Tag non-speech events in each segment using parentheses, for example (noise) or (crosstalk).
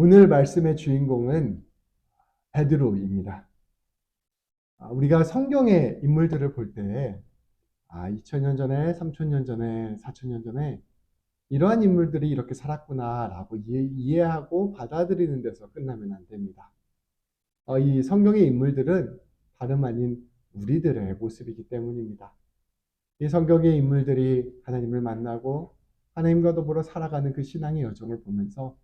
오늘 말씀의 주인공은 베드로입니다. 아, 우리가 성경의 인물들을 볼 때, 아, 2000년 전에, 3000년 전에, 4000년 전에 이러한 인물들이 이렇게 살았구나라고 이해, 하고 받아들이는 데서 끝나면 안 됩니다. 어, 이 성경의 인물들은 다름 아닌 우리들의 모습이기 때문입니다. 이 성경의 인물들이 하나님을 만나고 하나님과 더불어 살아가는 그 신앙의 여정을 보면서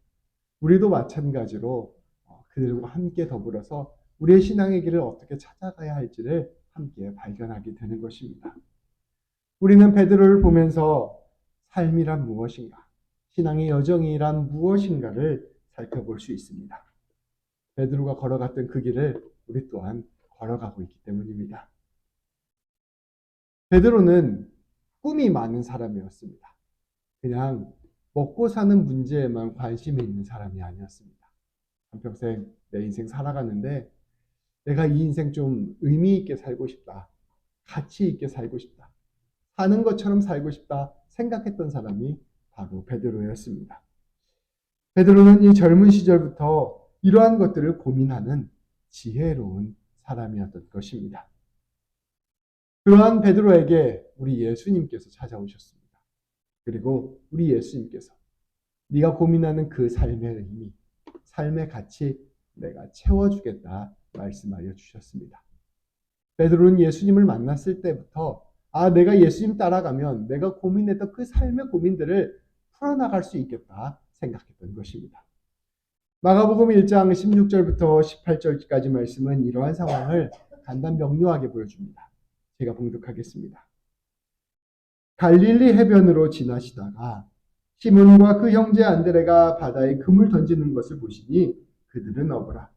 우리도 마찬가지로 어, 그들과 함께 더불어서 우리의 신앙의 길을 어떻게 찾아가야 할지를 함께 발견하게 되는 것입니다. 우리는 베드로를 보면서 삶이란 무엇인가, 신앙의 여정이란 무엇인가를 살펴볼 수 있습니다. 베드로가 걸어갔던 그 길을 우리 또한 걸어가고 있기 때문입니다. 베드로는 꿈이 많은 사람이었습니다. 그냥 먹고 사는 문제에만 관심이 있는 사람이 아니었습니다. 한평생 내 인생 살아가는데 내가 이 인생 좀 의미 있게 살고 싶다. 가치 있게 살고 싶다. 사는 것처럼 살고 싶다 생각했던 사람이 바로 베드로였습니다. 베드로는 이 젊은 시절부터 이러한 것들을 고민하는 지혜로운 사람이었던 것입니다. 그러한 베드로에게 우리 예수님께서 찾아오셨습니다. 그리고 우리 예수님께서 네가 고민하는 그 삶의 의미, 삶의 가치 내가 채워주겠다 말씀하여 주셨습니다. 베드로는 예수님을 만났을 때부터 아 내가 예수님 따라가면 내가 고민했던 그 삶의 고민들을 풀어나갈 수 있겠다 생각했던 것입니다. 마가복음 1장 16절부터 18절까지 말씀은 이러한 상황을 간단 명료하게 보여줍니다. 제가 봉독하겠습니다. 갈릴리 해변으로 지나시다가 시몬과 그 형제 안드레가 바다에 금을 던지는 것을 보시니 그들은 어부라.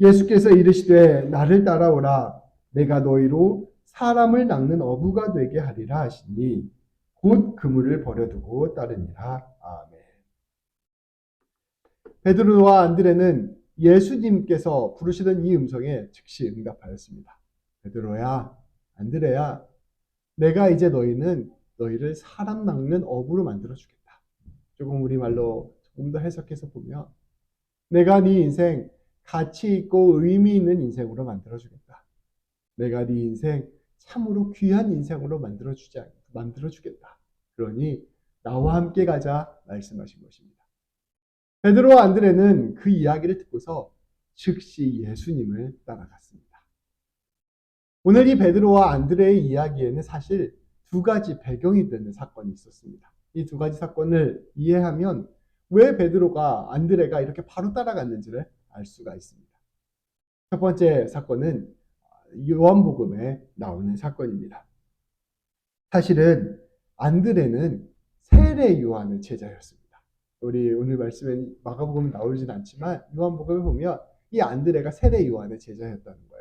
예수께서 이르시되 나를 따라오라 내가 너희로 사람을 낚는 어부가 되게 하리라 하시니 곧 그물을 버려두고 따르니라. 아멘. 베드로와 안드레는 예수님께서 부르시던 이 음성에 즉시 응답하였습니다. 베드로야, 안드레야, 내가 이제 너희는 너희를 사람 낚는 어부로 만들어 주겠다. 조금 우리 말로 조금 더 해석해서 보면 내가 네 인생 가치 있고 의미 있는 인생으로 만들어 주겠다. 내가 네 인생 참으로 귀한 인생으로 만들어 주지 만들어 주겠다. 그러니 나와 함께 가자 말씀하신 것입니다. 베드로와 안드레는 그 이야기를 듣고서 즉시 예수님을 따라갔습니다. 오늘 이 베드로와 안드레의 이야기에는 사실 두 가지 배경이 되는 사건이 있었습니다. 이 두 가지 사건을 이해하면 왜 베드로가 안드레가 이렇게 바로 따라갔는지를 알 수가 있습니다. 첫 번째 사건은 요한복음에 나오는 사건입니다. 사실은 안드레는 세례 요한의 제자였습니다. 우리 오늘 말씀에 마가복음에 나오진 않지만 요한복음에 보면 이 안드레가 세례 요한의 제자였다는 거예요.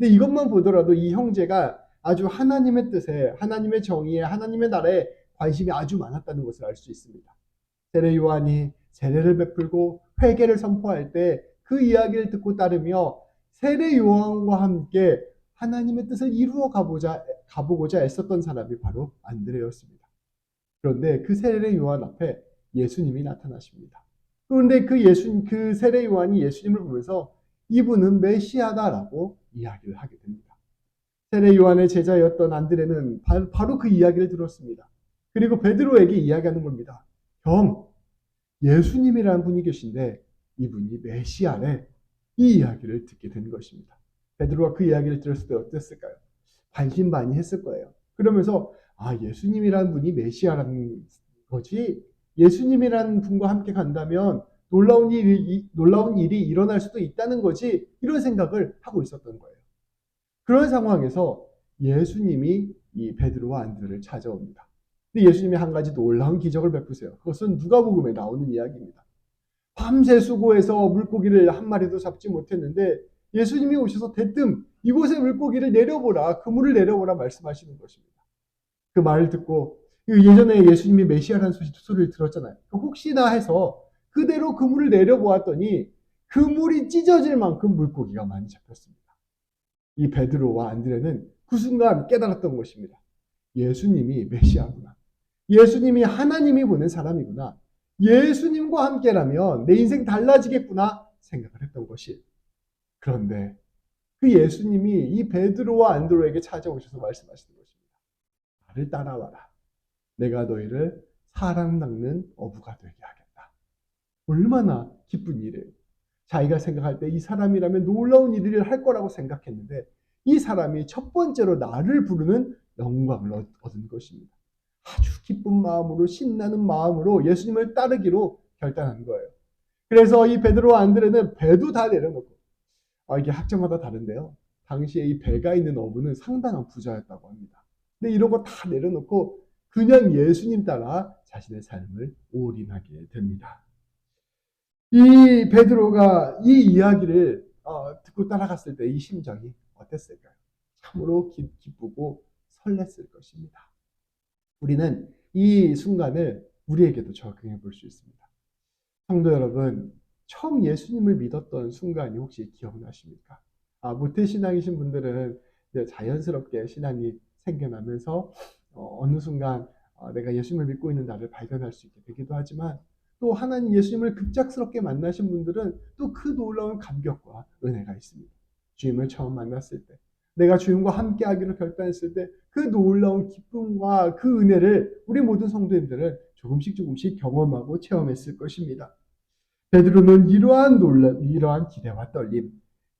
근데 이것만 보더라도 이 형제가 아주 하나님의 뜻에, 하나님의 정의에, 하나님의 나라에 관심이 아주 많았다는 것을 알 수 있습니다. 세례 요한이 세례를 베풀고 회개를 선포할 때 그 이야기를 듣고 따르며 세례 요한과 함께 하나님의 뜻을 이루어 가보자 가보고자 애썼던 사람이 바로 안드레였습니다. 그런데 그 세례 요한 앞에 예수님이 나타나십니다. 그런데 그 예수 그 세례 요한이 예수님을 보면서 이분은 메시아다라고 이야기를 하게 됩니다. 세례 요한의 제자였던 안드레는 바로 그 이야기를 들었습니다. 그리고 베드로에게 이야기하는 겁니다. 형, 예수님이라는 분이 계신데 이분이 메시아래. 이 이야기를 듣게 된 것입니다. 베드로가 그 이야기를 들었을 때 어땠을까요? 관심 많이 했을 거예요. 그러면서 아 예수님이라는 분이 메시아라는 거지. 예수님이라는 분과 함께 간다면 놀라운 일이 놀라운 일이 일어날 수도 있다는 거지. 이런 생각을 하고 있었던 거예요. 그런 상황에서 예수님이 이 베드로와 안드레를 찾아옵니다. 근데 예수님이 한 가지 놀라운 기적을 베푸세요. 그것은 누가복음에 나오는 이야기입니다. 밤새 수고해서 물고기를 한 마리도 잡지 못했는데 예수님이 오셔서 대뜸 이곳에 물고기를 내려보라, 그물을 내려보라 말씀하시는 것입니다. 그 말을 듣고 예전에 예수님이 메시아라는 소리를 들었잖아요. 혹시나 해서 그대로 그물을 내려보았더니 그물이 찢어질 만큼 물고기가 많이 잡혔습니다. 이 베드로와 안드레는 그 순간 깨달았던 것입니다. 예수님이 메시아구나. 예수님이 하나님이 보낸 사람이구나. 예수님과 함께라면 내 인생 달라지겠구나 생각을 했던 것이. 그런데 그 예수님이 이 베드로와 안드로에게 찾아오셔서 말씀하시는 것입니다. 나를 따라와라. 내가 너희를 사람 낚는 어부가 되게 하겠다. 얼마나 기쁜 일이에요. 자기가 생각할 때 이 사람이라면 놀라운 일을 할 거라고 생각했는데 이 사람이 첫 번째로 나를 부르는 영광을 얻- 얻은 것입니다. 아주 기쁜 마음으로 신나는 마음으로 예수님을 따르기로 결단한 거예요. 그래서 이 베드로와 안드레는 배도 다 내려놓고 아, 이게 학자마다 다른데요. 당시에 이 배가 있는 어부는 상당한 부자였다고 합니다. 근데 이런 거 다 내려놓고 그냥 예수님 따라 자신의 삶을 올인하게 됩니다. 이 베드로가 이 이야기를 어, 듣고 따라갔을 때 이 심정이 어땠을까요? 참으로 기, 기쁘고 설렜을 것입니다. 우리는 이 순간을 우리에게도 적용해 볼 수 있습니다. 성도 여러분, 처음 예수님을 믿었던 순간이 혹시 기억나십니까? 아, 모태신앙이신 분들은 자연스럽게 신앙이 생겨나면서 어, 느 순간 어, 내가 예수님을 믿고 있는 나를 발견할 수 있게 되기도 하지만 또 하나님 예수님을 급작스럽게 만나신 분들은 또 그 놀라운 감격과 은혜가 있습니다. 주님을 처음 만났을 때, 내가 주님과 함께 하기로 결단했을 때 그 놀라운 기쁨과 그 은혜를 우리 모든 성도님들은 조금씩 조금씩 경험하고 체험했을 것입니다. 베드로는 이러한 놀라, 이러한 기대와 떨림,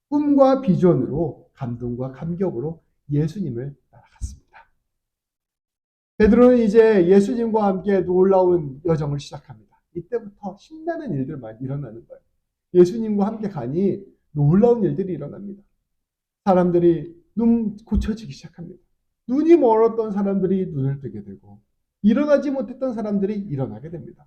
꿈과 비전으로 감동과 감격으로 예수님을 따라갔습니다. 베드로는 이제 예수님과 함께 놀라운 여정을 시작합니다. 이때부터 신나는 일들만 일어나는 거예요. 예수님과 함께 가니 놀라운 일들이 일어납니다. 사람들이 눈 고쳐지기 시작합니다. 눈이 멀었던 사람들이 눈을 뜨게 되고 일어나지 못했던 사람들이 일어나게 됩니다.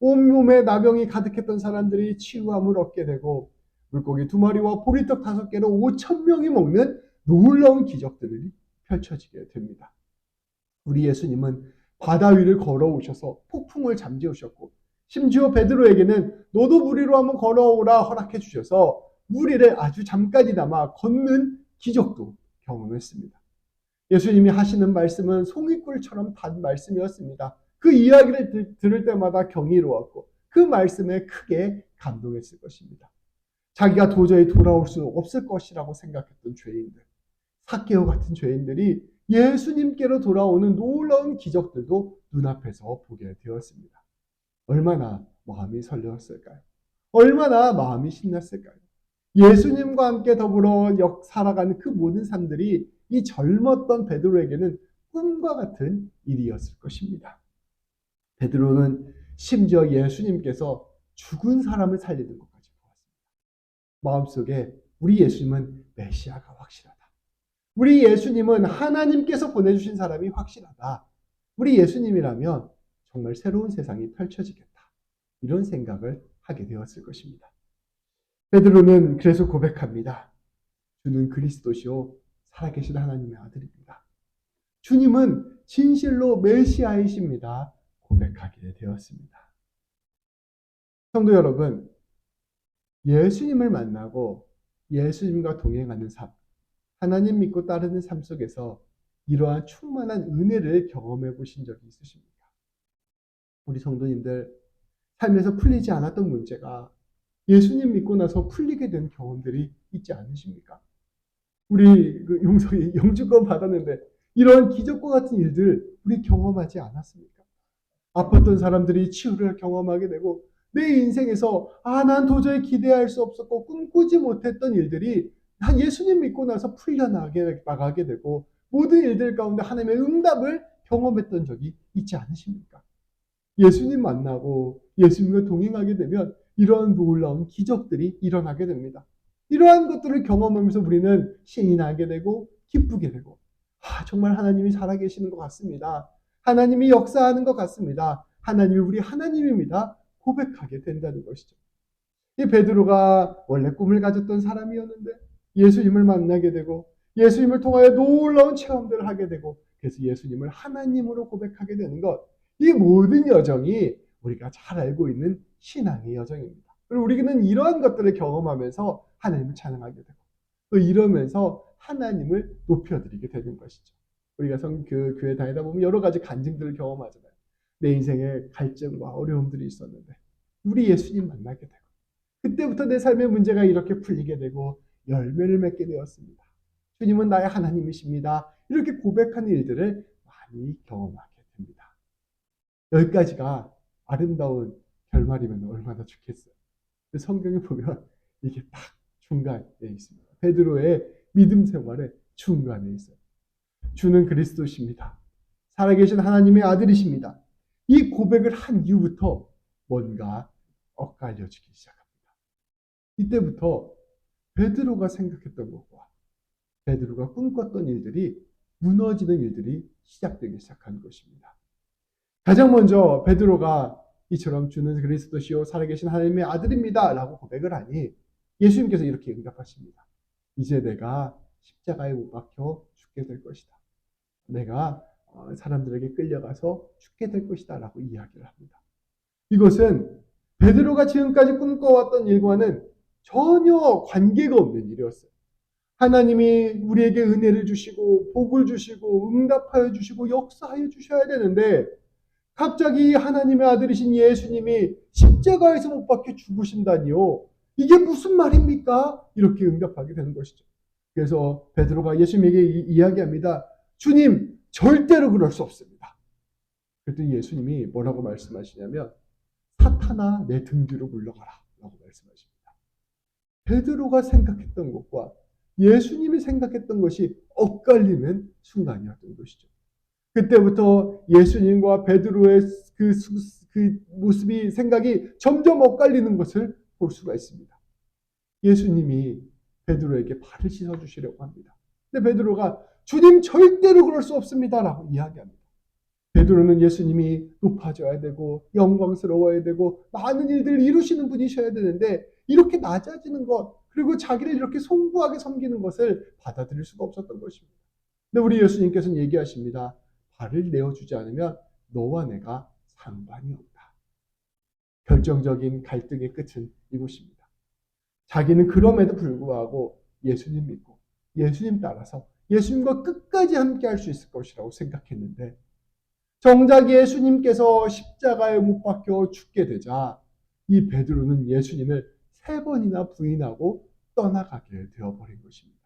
온몸에 나병이 가득했던 사람들이 치유함을 얻게 되고 물고기 두 마리와 보리떡 다섯 개로 5천 명이 먹는 놀라운 기적들이 펼쳐지게 됩니다. 우리 예수님은 바다 위를 걸어오셔서 폭풍을 잠재우셨고 심지어 베드로에게는 너도 무리로 한번 걸어오라 허락해 주셔서 무리를 아주 잠깐이나마 걷는 기적도 경험했습니다. 예수님이 하시는 말씀은 송이꿀처럼 단 말씀이었습니다. 그 이야기를 들을 때마다 경이로웠고 그 말씀에 크게 감동했을 것입니다. 자기가 도저히 돌아올 수 없을 것이라고 생각했던 죄인들, 사케오 같은 죄인들이 예수님께로 돌아오는 놀라운 기적들도 눈앞에서 보게 되었습니다. 얼마나 마음이 설레었을까요? 얼마나 마음이 신났을까요? 예수님과 함께 더불어 역 살아가는 그 모든 삶들이 이 젊었던 베드로에게는 꿈과 같은 일이었을 것입니다. 베드로는 심지어 예수님께서 죽은 사람을 살리는 것까지 보았습니다. 마음속에 우리 예수님은 메시아가 확실하다. 우리 예수님은 하나님께서 보내주신 사람이 확실하다. 우리 예수님이라면 정말 새로운 세상이 펼쳐지겠다. 이런 생각을 하게 되었을 것입니다. 베드로는 그래서 고백합니다. 주는 그리스도시요 살아계신 하나님의 아들입니다. 주님은 진실로 메시아이십니다. 고백하게 되었습니다. 성도 여러분, 예수님을 만나고 예수님과 동행하는 삶, 하나님 믿고 따르는 삶 속에서 이러한 충만한 은혜를 경험해 보신 적이 있으십니까? 우리 성도님들, 삶에서 풀리지 않았던 문제가 예수님 믿고 나서 풀리게 된 경험들이 있지 않으십니까? 우리 그 용석이 영주권 받았는데 이런 기적과 같은 일들 우리 경험하지 않았습니까? 아팠던 사람들이 치유를 경험하게 되고 내 인생에서 아, 난 도저히 기대할 수 없었고 꿈꾸지 못했던 일들이 난 예수님 믿고 나서 풀려나게 나가게 되고 모든 일들 가운데 하나님의 응답을 경험했던 적이 있지 않으십니까? 예수님 만나고 예수님과 동행하게 되면 이러한 놀라운 기적들이 일어나게 됩니다. 이러한 것들을 경험하면서 우리는 신이 나게 되고 기쁘게 되고 아, 정말 하나님이 살아계시는 것 같습니다. 하나님이 역사하는 것 같습니다. 하나님이 우리 하나님입니다. 고백하게 된다는 것이죠. 이 베드로가 원래 꿈을 가졌던 사람이었는데 예수님을 만나게 되고 예수님을 통하여 놀라운 체험들을 하게 되고 그래서 예수님을 하나님으로 고백하게 되는 것. 이 모든 여정이 우리가 잘 알고 있는 신앙의 여정입니다. 그리고 우리는 이러한 것들을 경험하면서 하나님을 찬양하게 되고 또 이러면서 하나님을 높여드리게 되는 것이죠. 우리가 성, 그 교회 다니다 보면 여러 가지 간증들을 경험하잖아요. 내 인생에 갈증과 어려움들이 있었는데 우리 예수님 만나게 되고 그때부터 내 삶의 문제가 이렇게 풀리게 되고 열매를 맺게 되었습니다. 주님은 나의 하나님이십니다. 이렇게 고백하는 일들을 많이 경험하게. 여기까지가 아름다운 결말이면 얼마나 좋겠어요. 성경에 보면 (laughs) 이게 딱 중간에 있습니다. 베드로의 믿음 생활의 중간에 있어요. 주는 그리스도십니다. 살아계신 하나님의 아들이십니다. 이 고백을 한 이후부터 뭔가 엇갈려지기 시작합니다. 이때부터 베드로가 생각했던 것과 베드로가 꿈꿨던 일들이 무너지는 일들이 시작되기 시작한 것입니다. 가장 먼저 베드로가 이처럼 주는 그리스도시요 살아계신 하나님의 아들입니다. 라고 고백을 하니 예수님께서 이렇게 응답하십니다. 이제 내가 십자가에 못 박혀 죽게 될 것이다. 내가 어, 사람들에게 끌려가서 죽게 될 것이다. 라고 이야기를 합니다. 이것은 베드로가 지금까지 꿈꿔왔던 일과는 전혀 관계가 없는 일이었어요. 하나님이 우리에게 은혜를 주시고 복을 주시고 응답하여 주시고 역사하여 주셔야 되는데 갑자기 하나님의 아들이신 예수님이 십자가에서 못 박혀 죽으신다니요. 이게 무슨 말입니까? 이렇게 응답하게 되는 것이죠. 그래서 베드로가 예수님에게 이 야기합니다. 주님, 절대로 그럴 수 없습니다. 그랬더니 예수님이 뭐라고 말씀하시냐면 사탄아 내 등 뒤로 물러가라 라고 말씀하십니다. 베드로가 생각했던 것과 예수님이 생각했던 것이 엇갈리는 순간이었던 것이죠. 그때부터 예수님과 베드로의 그, 그 모습이 생각이 점점 엇갈리는 것을 볼 수가 있습니다. 예수님이 베드로에게 발을 씻어 주시려고 합니다. 근데 베드로가 주님 절대로 그럴 수 없습니다라고 이야기합니다. 베드로는 예수님이 높아져야 되고 영광스러워야 되고 많은 일들을 이루시는 분이셔야 되는데 이렇게 낮아지는 것 그리고 자기를 이렇게 송구하게 섬기는 것을 받아들일 수가 없었던 것입니다. 근데 우리 예수님께서는 얘기하십니다. 발을 내어주지 않으면 너와 내가 상관이 없다. 결정적인 갈등의 끝은 이곳입니다. 자기는 그럼에도 불구하고 예수님 믿고 예수님 따라서 예수님과 끝까지 함께 할 수 있을 것이라고 생각했는데 정작 예수님께서 십자가에 못 박혀 죽게 되자 이 베드로는 예수님을 세 번이나 부인하고 떠나가게 되어버린 것입니다.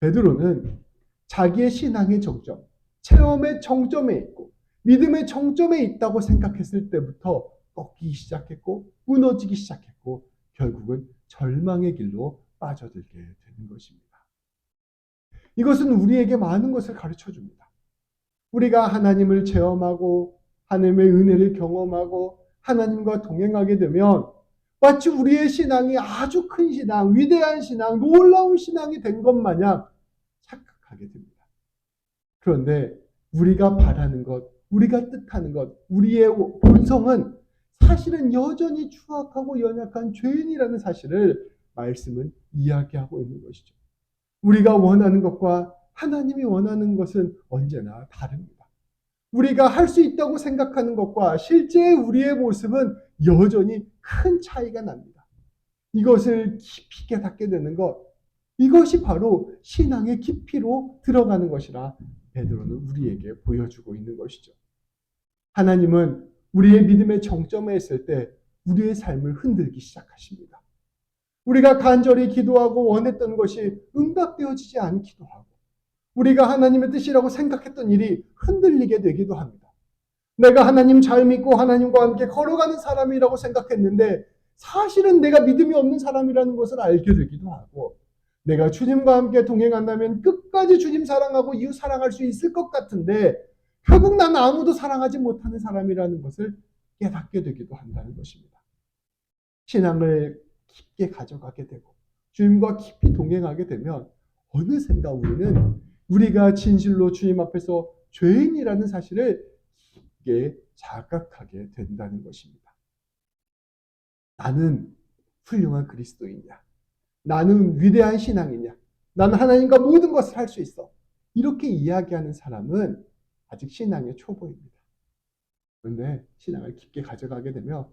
베드로는 자기의 신앙의 정점, 체험의 정점에 있고 믿음의 정점에 있다고 생각했을 때부터 꺾이기 시작했고 무너지기 시작했고 결국은 절망의 길로 빠져들게 되는 것입니다. 이것은 우리에게 많은 것을 가르쳐 줍니다. 우리가 하나님을 체험하고 하나님의 은혜를 경험하고 하나님과 동행하게 되면 마치 우리의 신앙이 아주 큰 신앙, 위대한 신앙, 놀라운 신앙이 된 것 마냥. 그런데 우리가 바라는 것, 우리가 뜻하는 것, 우리의 본성은 사실은 여전히 추악하고 연약한 죄인이라는 사실을 말씀은 이야기하고 있는 것이죠. 우리가 원하는 것과 하나님이 원하는 것은 언제나 다릅니다. 우리가 할 수 있다고 생각하는 것과 실제 우리의 모습은 여전히 큰 차이가 납니다. 이것을 깊이 깨닫게 되는 것, 이것이 바로 신앙의 깊이로 들어가는 것이라 베드로는 우리에게 보여주고 있는 것이죠. 하나님은 우리의 믿음의 정점에 있을 때 우리의 삶을 흔들기 시작하십니다. 우리가 간절히 기도하고 원했던 것이 응답되어지지 않기도 하고, 우리가 하나님의 뜻이라고 생각했던 일이 흔들리게 되기도 합니다. 내가 하나님 잘 믿고 하나님과 함께 걸어가는 사람이라고 생각했는데, 사실은 내가 믿음이 없는 사람이라는 것을 알게 되기도 하고, 내가 주님과 함께 동행한다면 끝까지 주님 사랑하고 이웃 사랑할 수 있을 것 같은데 결국 난 아무도 사랑하지 못하는 사람이라는 것을 깨닫게 되기도 한다는 것입니다. 신앙을 깊게 가져가게 되고 주님과 깊이 동행하게 되면 어느샌가 우리는 우리가 진실로 주님 앞에서 죄인이라는 사실을 깊게 자각하게 된다는 것입니다. 나는 훌륭한 그리스도인이야. 나는 위대한 신앙이냐? 나는 하나님과 모든 것을 할 수 있어. 이렇게 이야기하는 사람은 아직 신앙의 초보입니다. 그런데 신앙을 깊게 가져가게 되면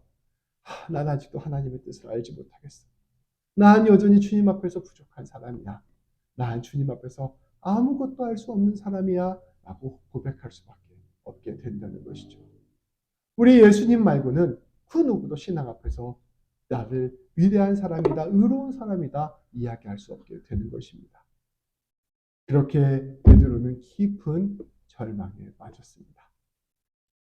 하, 난 아직도 하나님의 뜻을 알지 못하겠어. 난 여전히 주님 앞에서 부족한 사람이야. 난 주님 앞에서 아무것도 할 수 없는 사람이야. 라고 고백할 수밖에 없게 된다는 것이죠. 우리 예수님 말고는 그 누구도 신앙 앞에서 나를 위대한 사람이다, 의로운 사람이다 이야기할 수 없게 되는 것입니다. 그렇게 베드로는 깊은 절망에 빠졌습니다.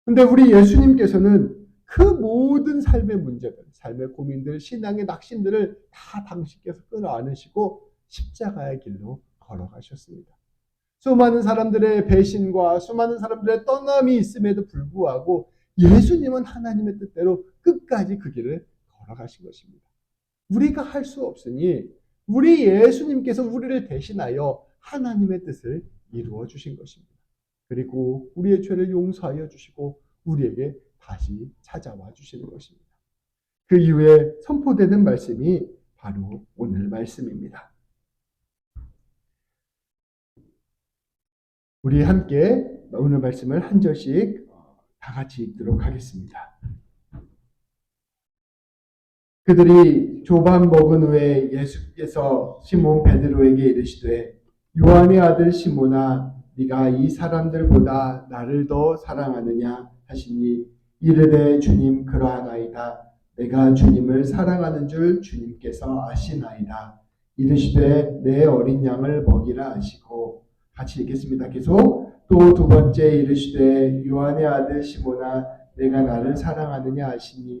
근데 우리 예수님께서는 그 모든 삶의 문제들, 삶의 고민들, 신앙의 낙심들을 다 당신께서 끌어안으시고 십자가의 길로 걸어가셨습니다. 수많은 사람들의 배신과 수많은 사람들의 떠남이 있음에도 불구하고 예수님은 하나님의 뜻대로 끝까지 그 길을 걸어가신 것입니다. 우리가 할 수 없으니 우리 예수님께서 우리를 대신하여 하나님의 뜻을 이루어 주신 것입니다. 그리고 우리의 죄를 용서하여 주시고 우리에게 다시 찾아와 주시는 것입니다. 그 이후에 선포되는 말씀이 바로 오늘 말씀입니다. 우리 함께 오늘 말씀을 한 절씩 다 같이 읽도록 하겠습니다. 그들이 조반 먹은 후에 예수께서 시몬 베드로에게 이르시되 요한의 아들 시몬아 네가 이 사람들보다 나를 더 사랑하느냐 하시니 이르되 주님 그러하나이다 내가 주님을 사랑하는 줄 주님께서 아시나이다 이르시되 내 어린 양을 먹이라 하시고 같이 읽겠습니다. 계속 또 두 번째 이르시되 요한의 아들 시몬아 내가 나를 사랑하느냐 하시니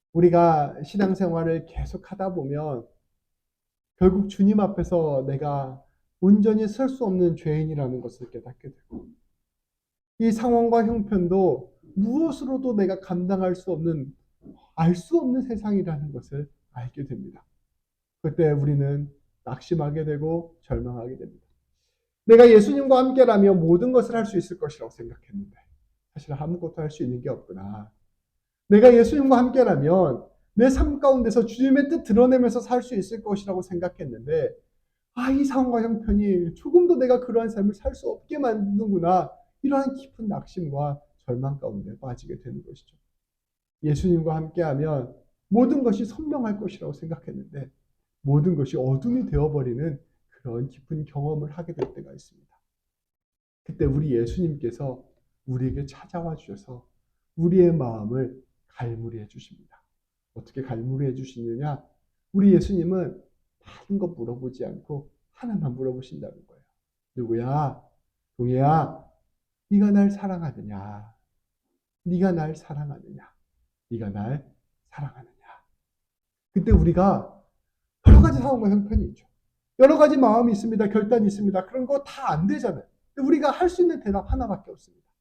우리가 신앙생활을 계속 하다 보면 결국 주님 앞에서 내가 온전히 설 수 없는 죄인이라는 것을 깨닫게 되고 이 상황과 형편도 무엇으로도 내가 감당할 수 없는 알 수 없는 세상이라는 것을 알게 됩니다. 그때 우리는 낙심하게 되고 절망하게 됩니다. 내가 예수님과 함께라면 모든 것을 할 수 있을 것이라고 생각했는데 사실 아무것도 할 수 있는 게 없구나. 내가 예수님과 함께라면 내 삶 가운데서 주님의 뜻 드러내면서 살 수 있을 것이라고 생각했는데 아, 이 상황과 형편이 조금도 내가 그러한 삶을 살 수 없게 만드는구나. 이러한 깊은 낙심과 절망 가운데 빠지게 되는 것이죠. 예수님과 함께하면 모든 것이 선명할 것이라고 생각했는데 모든 것이 어둠이 되어버리는 그런 깊은 경험을 하게 될 때가 있습니다. 그때 우리 예수님께서 우리에게 찾아와 주셔서 우리의 마음을 갈무리해 주십니다. 어떻게 갈무리해 주시느냐? 우리 예수님은 다른 것 물어보지 않고 하나만 물어보신다는 거예요. 누구야? 동해야, 네가 날 사랑하느냐? 네가 날 사랑하느냐? 네가 날 사랑하느냐? 그때 우리가 여러 가지 상황과 형편이 있죠. 여러 가지 마음이 있습니다. 결단이 있습니다. 그런 거 다 안 되잖아요. 우리가 할 수 있는 대답 하나밖에 없습니다.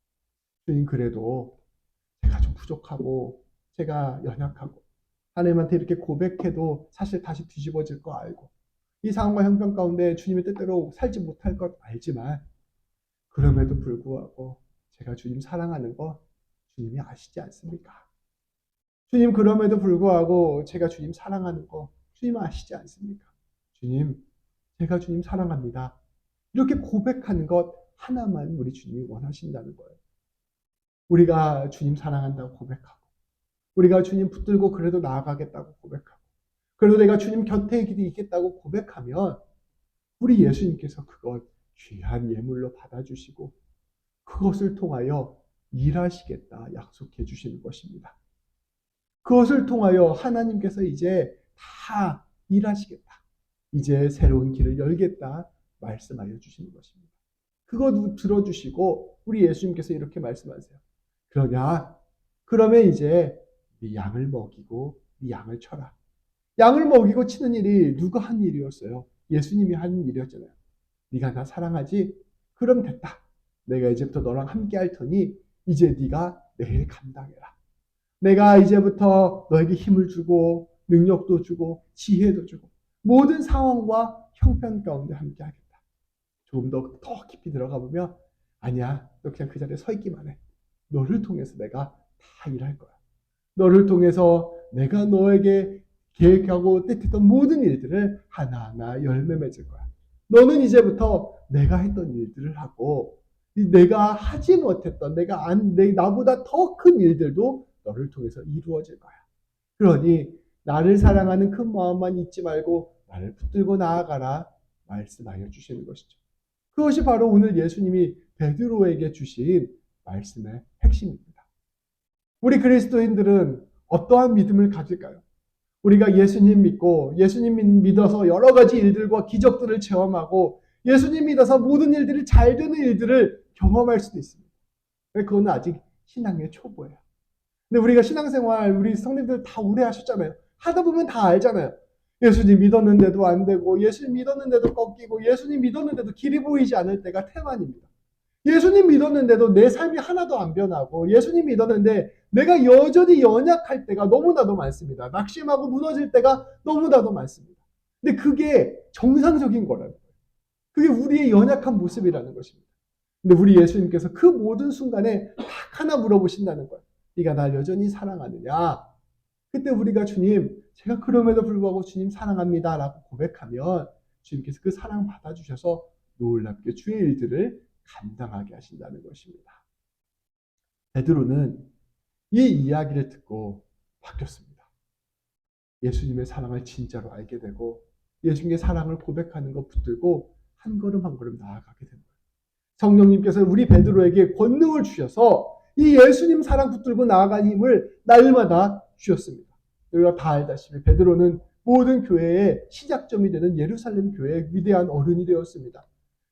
주님 그래도 제가 좀 부족하고 제가 연약하고 하나님한테 이렇게 고백해도 사실 다시 뒤집어질 거 알고 이 상황과 형편 가운데 주님의 뜻대로 살지 못할 것 알지만 그럼에도 불구하고 제가 주님 사랑하는 거 주님이 아시지 않습니까? 주님 그럼에도 불구하고 제가 주님 사랑하는 거 주님 아시지 않습니까? 주님 제가 주님 사랑합니다. 이렇게 고백하는 것 하나만 우리 주님이 원하신다는 거예요. 우리가 주님 사랑한다고 고백하고 우리가 주님 붙들고 그래도 나아가겠다고 고백하고 그래도 내가 주님 곁에 있겠다고 고백하면 우리 예수님께서 그것 귀한 예물로 받아주시고 그것을 통하여 일하시겠다 약속해 주시는 것입니다. 그것을 통하여 하나님께서 이제 다 일하시겠다. 이제 새로운 길을 열겠다 말씀하여 주시는 것입니다. 그거 들어주시고 우리 예수님께서 이렇게 말씀하세요. 그러냐? 그러면 이제 네 양을 먹이고 네 양을 쳐라. 양을 먹이고 치는 일이 누가 한 일이었어요? 예수님이 한 일이었잖아요. 네가 나 사랑하지? 그럼 됐다. 내가 이제부터 너랑 함께 할 테니 이제 네가 내일 감당해라. 내가 이제부터 너에게 힘을 주고 능력도 주고 지혜도 주고 모든 상황과 형편 가운데 함께 하겠다. 조금 더, 더 깊이 들어가 보면 아니야. 너 그냥 그 자리에 서 있기만 해. 너를 통해서 내가 다 일할 거야. 너를 통해서 내가 너에게 계획하고 뜻했던 모든 일들을 하나하나 열매 맺을 거야. 너는 이제부터 내가 했던 일들을 하고 내가 하지 못했던 내가 안 내, 나보다 더 큰 일들도 너를 통해서 이루어질 거야. 그러니 나를 사랑하는 큰 마음만 잊지 말고 나를 붙들고 나아가라 말씀하여 주시는 것이죠. 그것이 바로 오늘 예수님이 베드로에게 주신 말씀의 핵심입니다. 우리 그리스도인들은 어떠한 믿음을 가질까요? 우리가 예수님 믿고 예수님 믿어서 여러 가지 일들과 기적들을 체험하고 예수님 믿어서 모든 일들이 잘 되는 일들을 경험할 수도 있습니다. 그건 아직 신앙의 초보예요. 근데 우리가 신앙생활 우리 성님들 다 오래 하셨잖아요. 하다 보면 다 알잖아요. 예수님 믿었는데도 안 되고 예수님 믿었는데도 꺾이고 예수님 믿었는데도 길이 보이지 않을 때가 태만입니다. 예수님 믿었는데도 내 삶이 하나도 안 변하고 예수님 믿었는데 내가 여전히 연약할 때가 너무나도 많습니다. 낙심하고 무너질 때가 너무나도 많습니다. 근데 그게 정상적인 거라는 거예요. 그게 우리의 연약한 모습이라는 것입니다. 근데 우리 예수님께서 그 모든 순간에 딱 하나 물어보신다는 거예요. 네가 날 여전히 사랑하느냐? 그때 우리가 주님, 제가 그럼에도 불구하고 주님 사랑합니다. 라고 고백하면 주님께서 그 사랑 받아주셔서 놀랍게 주의 일들을 감당하게 하신다는 것입니다. 베드로는 이 이야기를 듣고 바뀌었습니다. 예수님의 사랑을 진짜로 알게 되고 예수님의 사랑을 고백하는 것 붙들고 한 걸음 한 걸음 나아가게 된 거예요. 성령님께서 우리 베드로에게 권능을 주셔서 이 예수님 사랑 붙들고 나아가는 힘을 날마다 주셨습니다. 우리가 다 알다시피 베드로는 모든 교회의 시작점이 되는 예루살렘 교회의 위대한 어른이 되었습니다.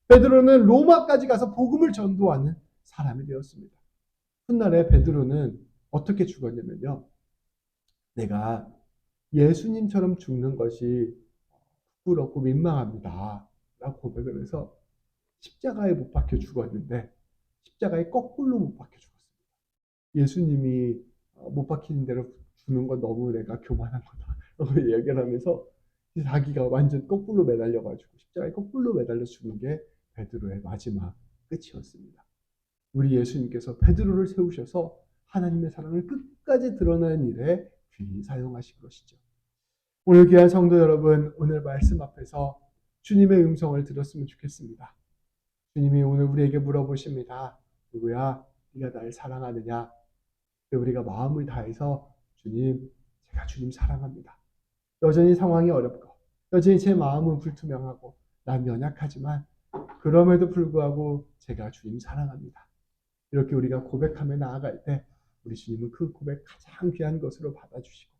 베드로는 로마까지 가서 복음을 전도하는 사람이 되었습니다. 훗날에 베드로는 어떻게 죽었냐면요. 내가 예수님처럼 죽는 것이 부끄럽고 민망합니다. 라고 고백을 해서 십자가에 못 박혀 죽었는데 십자가에 거꾸로 못 박혀 죽었습니다. 예수님이 못 박히는 대로 죽는 건 너무 내가 교만한 거다. (laughs) 라고 얘기를 하면서 자기가 완전 거꾸로 매달려가지고 십자가에 거꾸로 매달려 죽은 게 베드로의 마지막 끝이었습니다. 우리 예수님께서 베드로를 세우셔서 하나님의 사랑을 끝까지 드러내는 일에 귀히 사용하신 것이죠. 오늘 귀한 성도 여러분, 오늘 말씀 앞에서 주님의 음성을 들었으면 좋겠습니다. 주님이 오늘 우리에게 물어보십니다. 누구야? 네가 나를 사랑하느냐? 우리가 마음을 다해서 주님, 제가 주님 사랑합니다. 여전히 상황이 어렵고, 여전히 제 마음은 불투명하고, 난 연약하지만, 그럼에도 불구하고 제가 주님 사랑합니다. 이렇게 우리가 고백하며 나아갈 때, 우리 주님은 그 고백 가장 귀한 것으로 받아주시고,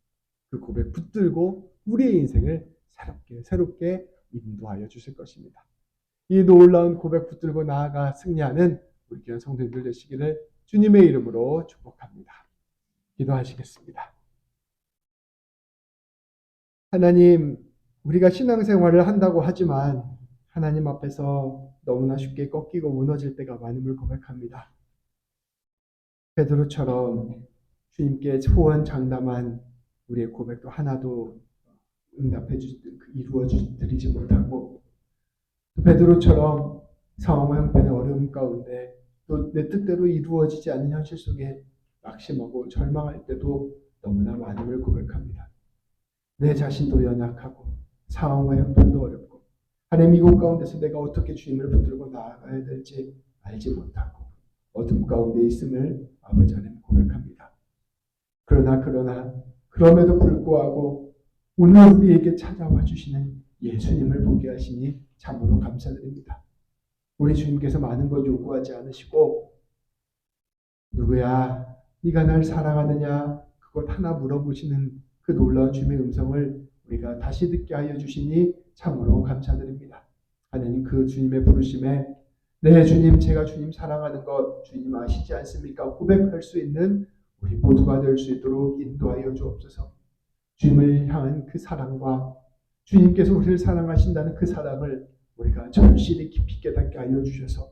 그 고백 붙들고 우리의 인생을 새롭게, 새롭게 인도하여 주실 것입니다. 이 놀라운 고백 붙들고 나아가 승리하는 우리 귀한 성도님들 되시기를 주님의 이름으로 축복합니다. 기도하시겠습니다. 하나님, 우리가 신앙생활을 한다고 하지만 하나님 앞에서 너무나 쉽게 꺾이고 무너질 때가 많음을 고백합니다. 베드로처럼 주님께 소원 장담한 우리의 고백도 하나도 응답해 주 이루어 드리지 못하고 또 베드로처럼 상황과 형편의 어려움 가운데 또 내 뜻대로 이루어지지 않는 현실 속에 낙심하고 절망할 때도 너무나 많음을 고백합니다. 내 자신도 연약하고 상황과 형편도 어렵고 하나님 이곳 가운데서 내가 어떻게 주님을 붙들고 나아가야 될지 알지 못하고 어둠 가운데 있음을 아버지 하나님 고백합니다. 그러나 그러나 그럼에도 불구하고 오늘 우리에게 찾아와 주시는 예수님을 보게 하시니 참으로 감사드립니다. 우리 주님께서 많은 것 요구하지 않으시고 누구야 네가 날 사랑하느냐 그것 하나 물어보시는 그 놀라운 주님의 음성을 우리가 다시 듣게 하여 주시니 참으로 감사드립니다. 하나님 그 주님의 부르심에 네 주님 제가 주님 사랑하는 것 주님 아시지 않습니까? 고백할 수 있는 우리 모두가 될 수 있도록 인도하여 주옵소서. 주님을 향한 그 사랑과 주님께서 우리를 사랑하신다는 그 사랑을 우리가 절실히 깊이 깨닫게 하여 주셔서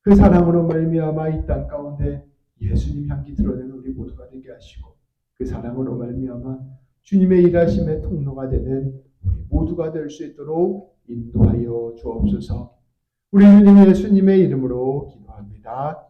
그 사랑으로 말미암아 이 땅 가운데 예수님 향기 드러내는 우리 모두가 되게 하시고 그 사랑으로 말미암아 주님의 일하심의 통로가 되는 우리 모두가 될 수 있도록 인도하여 주옵소서. 우리 주님 예수님의 이름으로 기도합니다.